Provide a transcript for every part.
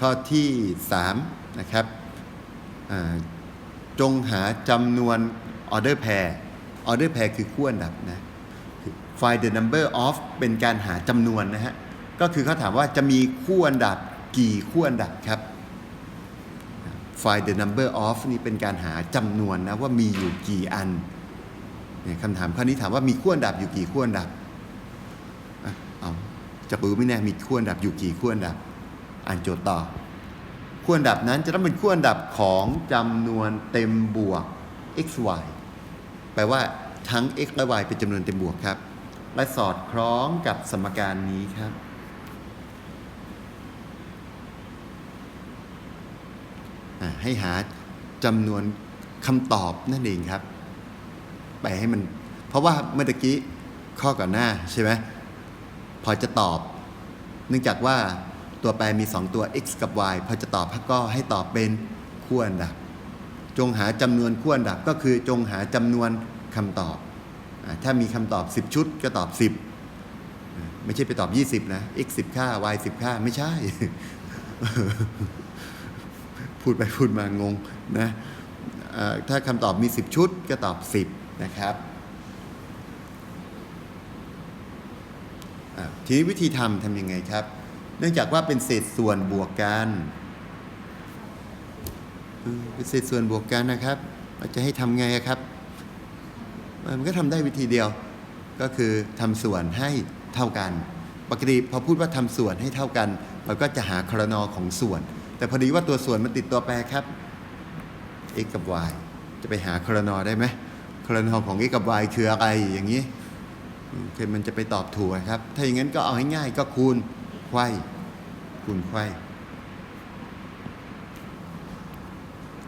ข้อที่3นะครับจงหาจำนวน order pair order pair คือคู่อันดับนะ find the number of เป็นการหาจำนวนนะฮะ ก็คือเขาถามว่าจะมีคู่อันดับกี่คู่อันดับครับ find the number of นี่เป็นการหาจำนวนนะว่ามีอยู่กี่อันเนี่ยคำถามข้อนี้ถามว่ามีคู่อันดับอยู่กี่คู่อันดับอะเอาจะรู้ไหมเนี่ยมีคู่อันดับอยู่กี่คู่อันดับ อ่านโจทย์ต่อ คู่อันดับนั้นจะต้องเป็นคู่อันดับของจำนวนเต็มบวก x y แปลว่าทั้ง x และ y เป็นจำนวนเต็มบวกครับ และสอดคล้องกับสมการนี้ครับ ให้หาจำนวนคำตอบนั่นเองครับ ไปให้มัน เพราะว่าเมื่อกี้ข้อก่อนหน้าใช่ไหมพอจะตอบ เนื่องจากว่า ตัวแปรมี 2 ตัว x กับ y พอจะตอบก็ให้ตอบเป็นคู่อันดับ จงหาจำนวนคู่อันดับก็คือจงหาจำนวนคำตอบ ถ้ามีคำตอบ 10 ชุดก็ตอบ 10 ไม่ใช่ไปตอบ 20 นะ x 10 ค่า y 10 ค่า ไม่ใช่ พูดไปพูดมางงนะถ้าคำตอบมี 10 ชุดก็ตอบ 10 นะครับทีนี้วิธีทำทำยังไงครับ เนื่องจากว่าเป็นเศษส่วนบวกกันเป็นเศษส่วนบวกกันนะครับเราจะให้ทำไงครับ มันก็ทำได้วิธีเดียว ก็คือทำส่วนให้เท่ากัน ปกติพอพูดว่าทำส่วนให้เท่ากันเราก็จะหาครนอของส่วน แต่พอดีว่าตัวส่วนมันติดตัวแปรครับ x กับ y จะไปหาครนอได้ไหมครนอของ x กับ y คืออะไรอย่างนี้มคือมันจะไปตอบถูกครับ ถ้าอย่างนั้นก็เอาให้ง่ายก็คูณ ไข้คูณไข้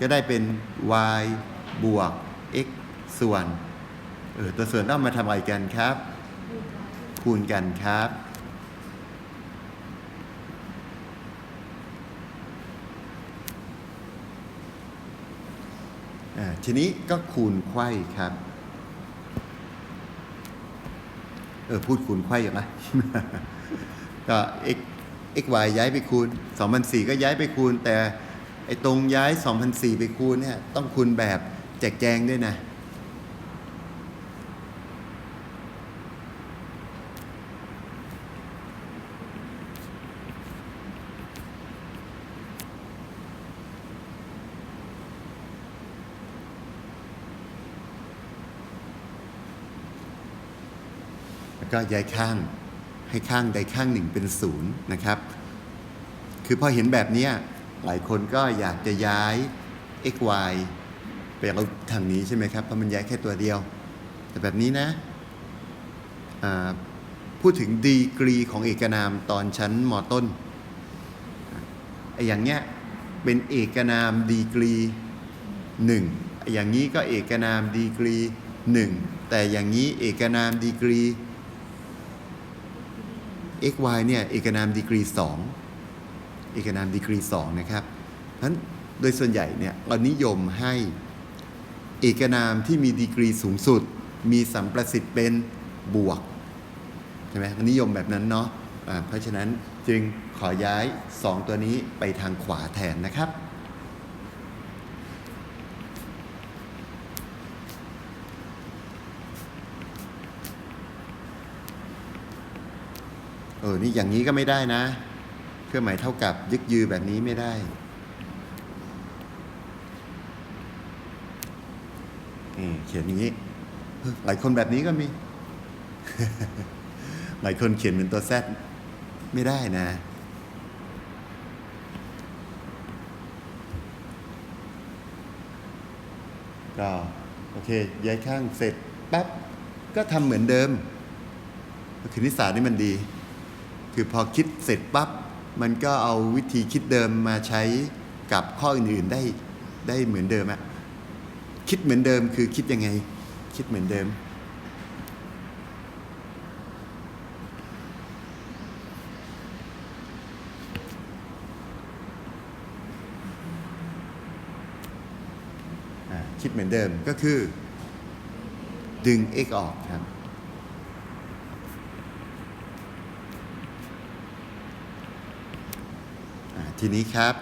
ก็ได้เป็น y บวก x ส่วน เออ ตัวส่วนต้องมาทำอะไรกันครับ คูณกันครับอ่าทีนี้ก็คูณไข้ครับ เออ พูดคูณไข้อย่างไร ก็ x x y ย้ายไปคูณ 2004 ก็ย้ายไปคูณ แต่ไอ้ตรงย้าย 2004 ไปคูณเนี่ยต้องคูณแบบแจกแจงด้วยนะแล้วก็ย้ายข้าง ให้ข้างใดข้างหนึ่งเป็นศูนย์นะครับ คือพอเห็นแบบนี้หลายคนก็อยากจะย้าย x y ไปเอาทางนี้ใช่ไหมครับเพราะมันย้ายแค่ตัวเดียว แต่แบบนี้นะพูดถึงดีกรีของเอกนามตอนชั้นมต้นไอ้อย่างเงี้ยเป็นเอกนามดีกรีหนึ่งอย่างนี้ก็เอกนามดีกรีหนึ่งแต่อย่างนี้เอกนามดีกรี x y เนี่ยเอกนามดีกรี 2 เอกนามดีกรี 2 นะครับเพราะฉะนั้นโดยส่วนใหญ่เนี่ยเรานิยมให้เอกนามที่มีดีกรีสูงสุด มีสัมประสิทธิ์เป็นบวกใช่ไหมนิยมแบบนั้นเนาะะเพราะฉะนั้นจึงขอย้าย 2 ตัวนี้ไปทางขวาแทนนะครับ เออ นี่อย่างนี้ก็ไม่ได้นะ เครื่องหมายเท่ากับยึกยือแบบนี้ไม่ได้ เขียนอย่างนี้ หลายคนแบบนี้ก็มี หลายคนเขียนเป็นตัวแซดไม่ได้นะก็โอเคย้ายข้างเสร็จปั๊บก็ทำเหมือนเดิมคณิตศาสตร์นี่มันดี คือพอคิดเสร็จปั๊บมันก็เอาวิธีคิดเดิมมาใช้กับข้ออื่นๆได้ได้เหมือนเดิมอะคิดเหมือนเดิมคือคิดยังไง คิดเหมือนเดิม คิดเหมือนเดิมก็คือ ดึง x ออกครับ อ่า ทีนี้ครับ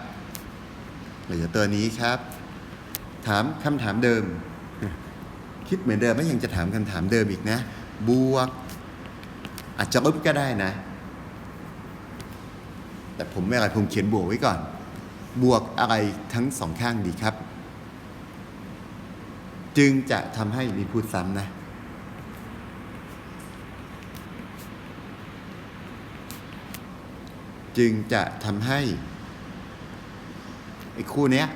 เหลือตัวนี้ครับ ถามคำถามเดิม คิดเหมือนเดิมไม่ยังจะถามคำถามเดิมอีกนะ บวก อาจจะลบก็ได้นะ แต่ผมไม่อะไรผมเขียนบวกไว้ก่อน บวกอะไรทั้งสองข้างดีครับ จึงจะทำให้มีพูดซ้ำนะจึงจะทำให้ ไอ้คู่เนี้ย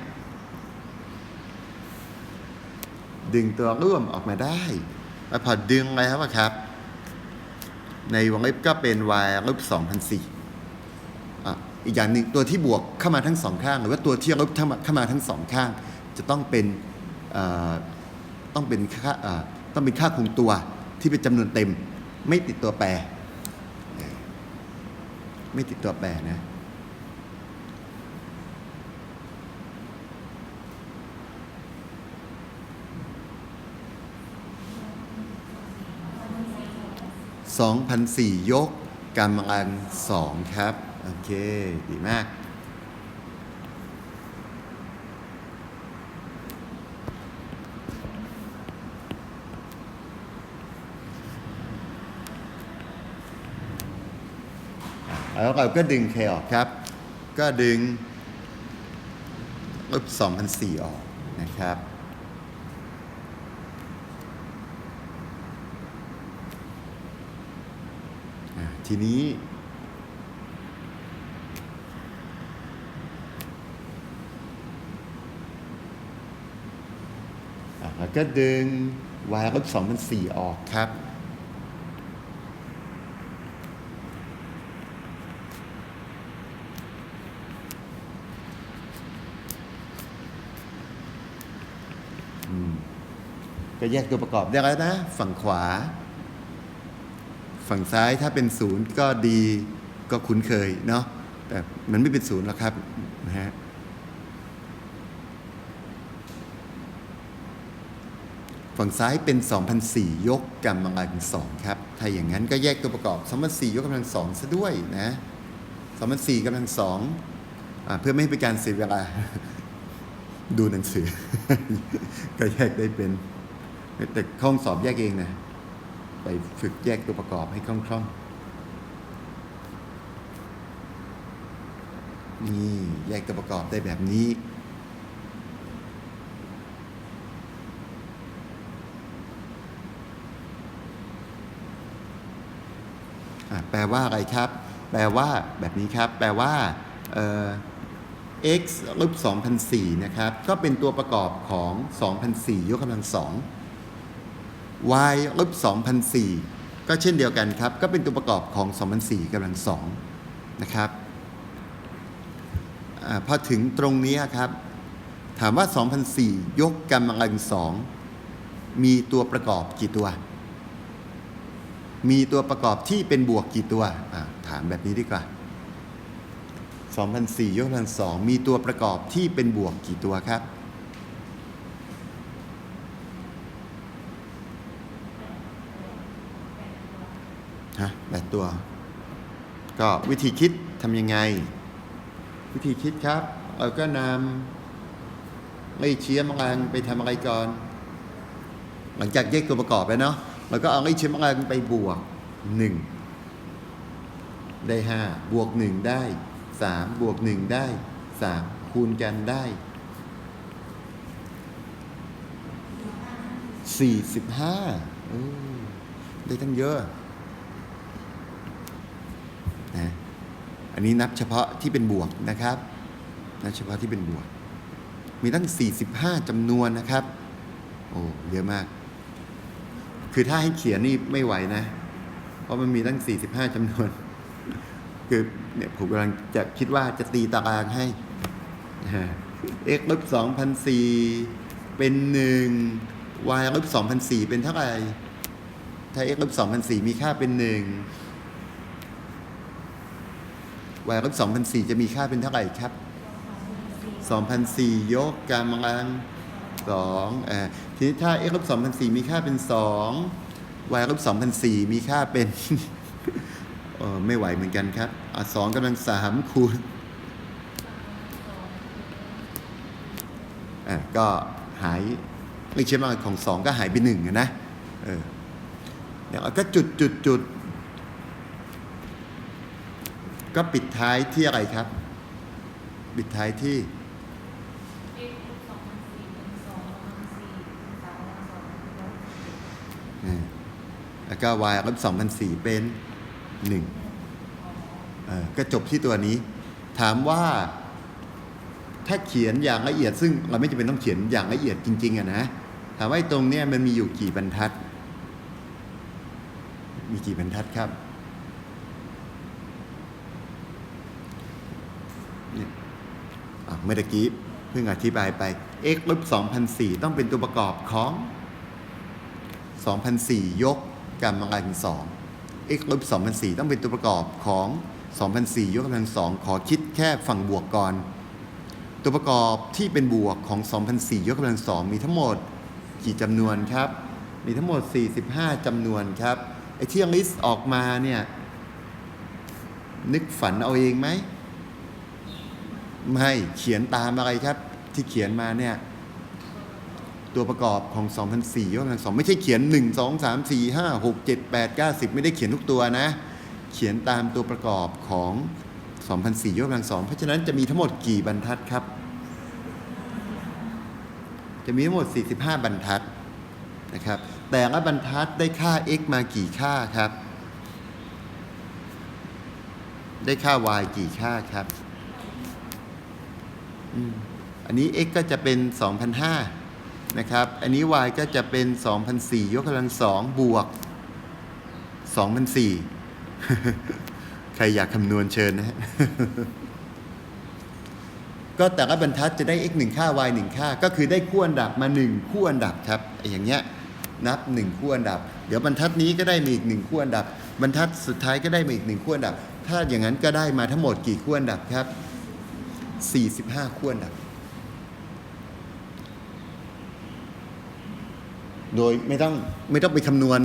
ดึงตัวร่วมออกมาได้แล้วพอดึงแล้วครับ ในวงเล็บก็เป็น y ลบ2,004อะอีกอย่างหนึ่งตัวที่บวกเข้ามาทั้งสองข้าง หรือว่าตัวที่ลบเข้ามาเข้ามาทั้งสองข้าง จะต้องเป็นต้องเป็นค่าต้องเป็นค่าคงตัวที่เป็นจำนวนเต็ม ไม่ติดตัวแปร ไม่ติดตัวแปรนะ 2,004 ยกกำลังสองครับ โอเค ดีมาก แล้วเราก็ดึง k ออกครับ ก็ดึงลบ2,004ออกนะครับ ทีนี้อ่าแล้วก็ดึง y ลบ2,004ออกครับอืมก็แยกตัวประกอบได้แล้วนะ ฝั่งขวา ฝั่งซ้ายถ้าเป็นศูนย์ก็ดีก็คุ้นเคยเนาะแต่มันไม่เป็นศูนย์หรอกครับนะฮะฝั่งซ้ายเป็น 2,004 ยกกำลังสองครับ ถ้าอย่างนั้นก็แยกตัวประกอบ 2,004 ยกกำลังสองซะด้วยนะ2,004กำลังสองอเพื่อไม่ให้เป็นการเสียเวลา ดูหนังสือ ก็แยกได้เป็น แต่ห้องสอบแยกเองนะ ไปฝึกแยกตัวประกอบให้คล่องๆ นี่แยกตัวประกอบได้แบบนี้ แปลว่าอะไรครับ แปลว่าแบบนี้ครับ แปลว่าเอ่อ x ลบ2,004นะครับ ก็เป็นตัวประกอบของ2,004ยกกำลังสอง y ลบ2,004 ก็เช่นเดียวกันครับ ก็เป็นตัวประกอบของ 2,004กำลังสองนะครับอพอถึงตรงนี้ครับ ถามว่า 2,004 ยกกำลังสองมีตัวประกอบกี่ตัว มีตัวประกอบที่เป็นบวกกี่ตัว ถามแบบนี้ดีกว่า 2,004 ยกกำลังสองมีตัวประกอบที่เป็นบวกกี่ตัวครับ ฮะแปด ตัว ก็วิธีคิดทำยังไง วิธีคิดครับเราก็นำไล่เชียมแรงไปทำอะไรก่อน หลังจากแยกตัวประกอบแล้วเนาะเราก็เอาไล่เชียมแรงไปบวกหนึ่งได้ห้าบวกหนึ่งได้สามบวกหนึ่งได้สามคูณกันได้สี่สิบห้าได้ตั้งเยอะ อันนี้นับเฉพาะที่เป็นบวกนะครับนับเฉพาะที่เป็นบวก มีตั้ง 45จำนวนนะครับ โอ้เยอะมาก คือถ้าให้เขียนนี่ไม่ไหวนะ เพราะมันมีตั้ง 45จำนวน คือเนี่ยผมกำลังจะคิดว่าจะตีตารางให้ x ลบ2,004เป็น 1 y ลบ2,004เป็นเท่าไหร่ถ้า x ลบ2,004มีค่าเป็น 1 วายรัสองพันสี่จะมีค่าเป็นเท่าไหร่ครับสองพันสี่ยกกำลังสองอ่าทีนี้ถ้า x ลบสองพันสี่มีค่าเป็นสอง y ลบสองพันสี่มีค่าเป็นเออไม่ไหวเหมือนกันครับอะสองกำลังสามคูณอะก็หายเลขเช่มาของสองก็หายไปหนึ่งนะเออเนี่ยก็จุดจุดจุด ก็ปิดท้ายที่อะไรครับ ปิดท้ายที่แล้วก็ y ลบสองพันสี่เป็นหนึ่งก็จบที่ตัวนี้ ถามว่าถ้าเขียนอย่างละเอียด ซึ่งเราไม่จำเป็นต้องเขียนอย่างละเอียดจริง ๆอะนะถามว่าตรงเนี้ยมันมีอยู่กี่บรรทัด มีกี่บรรทัดครับเนี่ยอะ เมื่อกี้เพิ่งอธิบายไป x ลบ2004 ต้องเป็นตัวประกอบของ 2004 ยกกำลังสอง x ลบ2004 ต้องเป็นตัวประกอบของ 2004 ยกกำลังสองขอคิดแค่ฝั่งบวกก่อน ตัวประกอบที่เป็นบวกของ 2004 ยกกำลังสองมีทั้งหมดกี่จำนวนครับ มีทั้งหมด 45 จำนวนครับไอ้ที่ยังลิสต์ออกมาเนี่ยนึกฝันเอาเองไหม ไม่เขียนตามอะไรครับ ที่เขียนมาเนี่ยตัวประกอบของ 2004ยกกำลังสองไม่ใช่เขียน 1 2 3 4 5 6 7 8 9 10 ไม่ได้เขียนทุกตัวนะ เขียนตามตัวประกอบของ 2004ยกกำลังสองเพราะฉะนั้นจะมีทั้งหมดกี่บรรทัดครับ จะมีทั้งหมด 45 บรรทัดนะครับ แต่ละบรรทัดได้ค่า x มากี่ค่าครับ ได้ค่า y กี่ค่าครับ อันนี้ x ก็จะเป็น 2,500นะครับ อันนี้ y ก็จะเป็น2,004ยกกำลังสองบวก2,004ใครอยากคำนวณเชิญนะฮะก็แต่ละบรรทัดจะได้ x 1 ค่า y 1 ค่า ก็คือได้คู่อันดับมา 1 คู่อันดับครับไอ้อย่างเงี้ยนับ 1 คู่อันดับ เดี๋ยวบรรทัดนี้ก็ได้มาอีก 1 คู่อันดับ บรรทัดสุดท้ายก็ได้มาอีก 1 คู่อันดับ ถ้าอย่างนั้นก็ได้มาทั้งหมดกี่คู่อันดับครับ 45คู่อันดับ โดยไม่ต้องไม่ต้องไปคำนวณ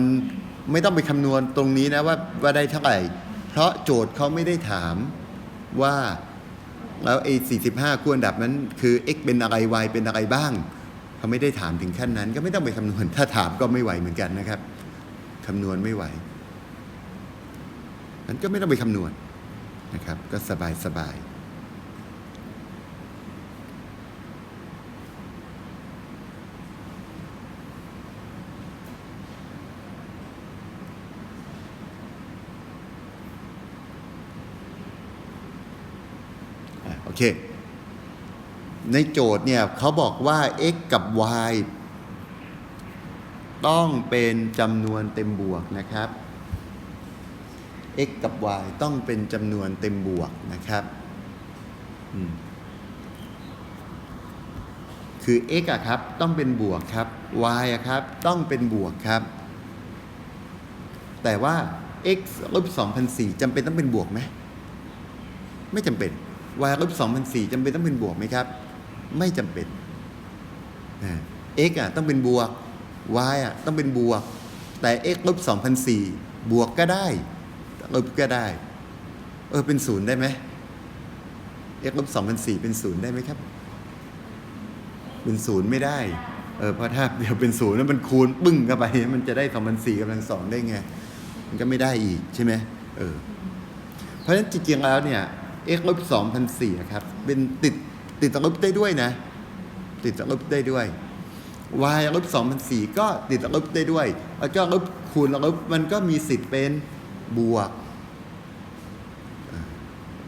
ไม่ต้องไปคำนวณตรงนี้นะว่าว่าได้เท่าไหร่ เพราะโจทย์เขาไม่ได้ถามว่าแล้วไอ้45คู่อันดับนั้นคือ x เป็นอะไร y เป็นอะไรบ้างเขาไม่ได้ถามถึงขั้นนั้น ก็ไม่ต้องไปคำนวณ ถ้าถามก็ไม่ไหวเหมือนกันนะครับคำนวณไม่ไหวนั้นก็ไม่ต้องไปคำนวณนะครับ ก็สบายสบาย เค ในโจทย์เนี่ยเขาบอกว่า x กับ y ต้องเป็นจำนวนเต็มบวกนะครับ x กับ y ต้องเป็นจำนวนเต็มบวกนะครับ คือ x อะครับต้องเป็นบวกครับ y อะครับต้องเป็นบวกครับ แต่ว่า x ลบ2004จำเป็นต้องเป็นบวกไหม ไม่จำเป็น y ลบ2004จำเป็นต้องเป็นบวกไหมครับ ไม่จำเป็นอ่า x อะต้องเป็นบวก y อะต้องเป็นบวก แต่ x ลบ2004บวกก็ได้ ลบก็ได้ เออเป็นศูนย์ได้ไหม x ลบ2004เป็นศูนย์ได้ไหมครับ เป็นศูนย์ไม่ได้ เออเพราะถ้าเดี๋ยวเป็นศูนย์แล้วมันคูณปึ้งเข้าไป มันจะได้2004กำลังสองได้ไง มันก็ไม่ได้อีกใช่ไหมเออ เพราะฉะนั้นจริงๆแล้วเนี่ย x ลบ2004ครับ เป็นติดติดลบได้ด้วยนะ ติดลบได้ด้วย y ลบ2004ก็ติดลบได้ด้วย แล้วก็ลบคูณลบมันก็มีสิทธิ์เป็นบวก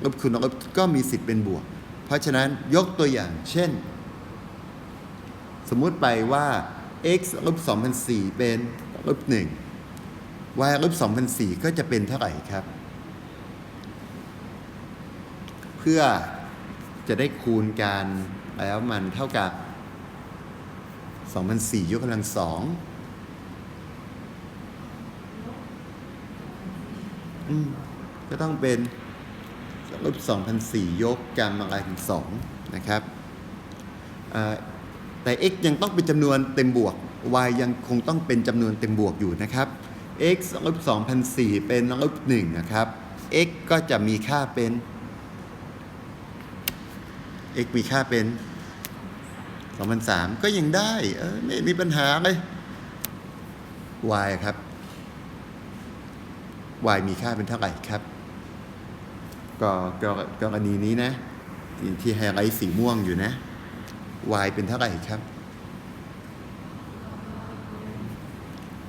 ลบคูณลบก็มีสิทธิ์เป็นบวก เพราะฉะนั้นยกตัวอย่างเช่น สมมุติไปว่า x ลบ2004เป็นลบ1 y ลบ2004ก็จะเป็นเท่าไหร่ครับ เพื่อจะได้คูณกันแล้วมันเท่ากับ 2004ยกกำลังสองอืมก็ต้องเป็นลบ2004 ยกกำลังสองนะครับแต่ x ยังต้องเป็นจำนวนเต็มบวก y ยังคงต้องเป็นจำนวนเต็มบวกอยู่นะครับ x ลบ2004 เป็นลบ1นะครับ x ก็จะมีค่าเป็น x มีค่าเป็น2003 ก็ยังได้เออไม่มีปัญหาเลย y ครับ y มีค่าเป็นเท่าไหร่ครับ ก็ก็กรณีนี้นะที่ที่ไฮไลท์สีม่วงอยู่นะ y เป็นเท่าไหร่ครับ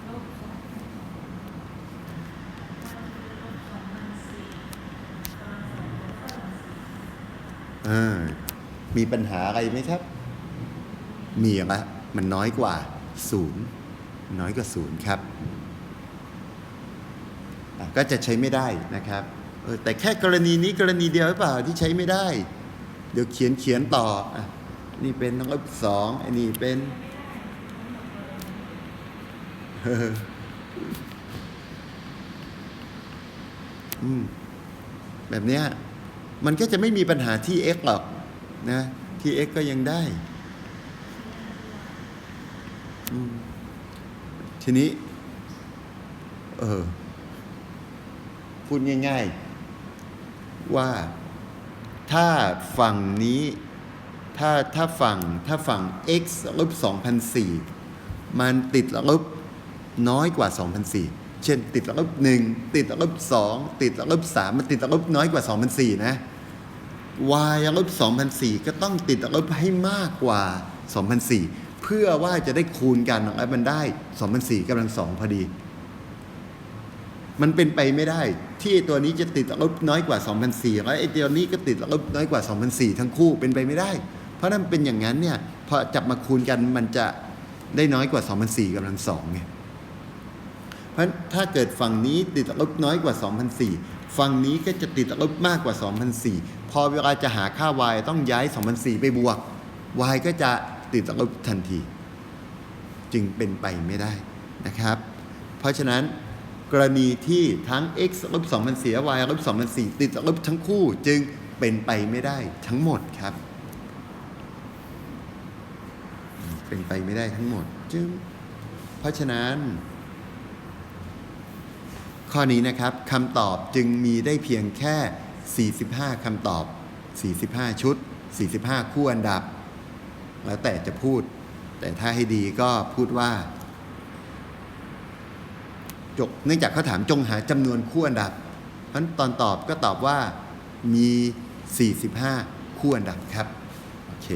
ลบสองลบสองพันสี่กำลังสองลบสองพันสี่เออ มีปัญหาอะไรไหมครับ มีละมันน้อยกว่าศูนย์น้อยกว่าศูนย์ครับ ก็จะใช้ไม่ได้นะครับแต่แค่กรณีนี้กรณีเดียวหรือเปล่าที่ใช้ไม่ได้ เดี๋ยวเขียนเขียนต่ออนี่เป็นลบสองอันนี้เป็นอืมแบบเนี้ยมันก็จะไม่มีปัญหาที่ x หรอก นะที่ x ก็ยังได้ ทีนี้ เออ พูดง่าย ๆ ว่าถ้าฝั่งนี้ ถ้าถ้าฝั่งถ้าฝั่ง x ลบ2004 มันติดลบน้อยกว่า 2004 เช่น ติดลบ1ติดลบ2ติดลบ3มันติดลบน้อยกว่า 2004 นะ y ลบ2004 ก็ต้องติดลบให้มากกว่า 2004 เพื่อว่าจะได้คูณกันแล้วมันได้ 2004กำลังสองพอดี มันเป็นไปไม่ได้ ที่ตัวนี้จะติดลบน้อยกว่า 2004แล้วไอ้ตัวนี้ก็ติดลบน้อยกว่า 2004 ทั้งคู่เป็นไปไม่ได้ เพราะนั้นเป็นอย่างนั้นเนี่ยพอจับมาคูณกันมันจะได้น้อยกว่า 2004กำลังสองไงเพราะถ้าเกิดฝั่งนี้ติดลบน้อยกว่า 2004 ฝั่งนี้ก็จะติดลบมากกว่า 2004 พอเวลาจะหาค่า y ต้องย้าย2004ไปบวก y ก็จะติดลบทันที จึงเป็นไปไม่ได้นะครับ เพราะฉะนั้นกรณีที่ทั้ง x ลบ2004 y ลบ2004ติดลบทั้งคู่จึงเป็นไปไม่ได้ทั้งหมดครับ เป็นไปไม่ได้ทั้งหมดจึงเพราะฉะนั้น ข้อนี้นะครับคำตอบจึงมีได้เพียงแค่ 45คำตอบ 45 ชุด 45 คู่อันดับ แล้วแต่จะพูด แต่ถ้าให้ดีก็พูดว่าจกเนื่องจากเขาถามจงหาจำนวนคู่อันดับเพราะฉะนั้นตอนตอบก็ตอบว่ามี 45 คู่อันดับครับ โอเค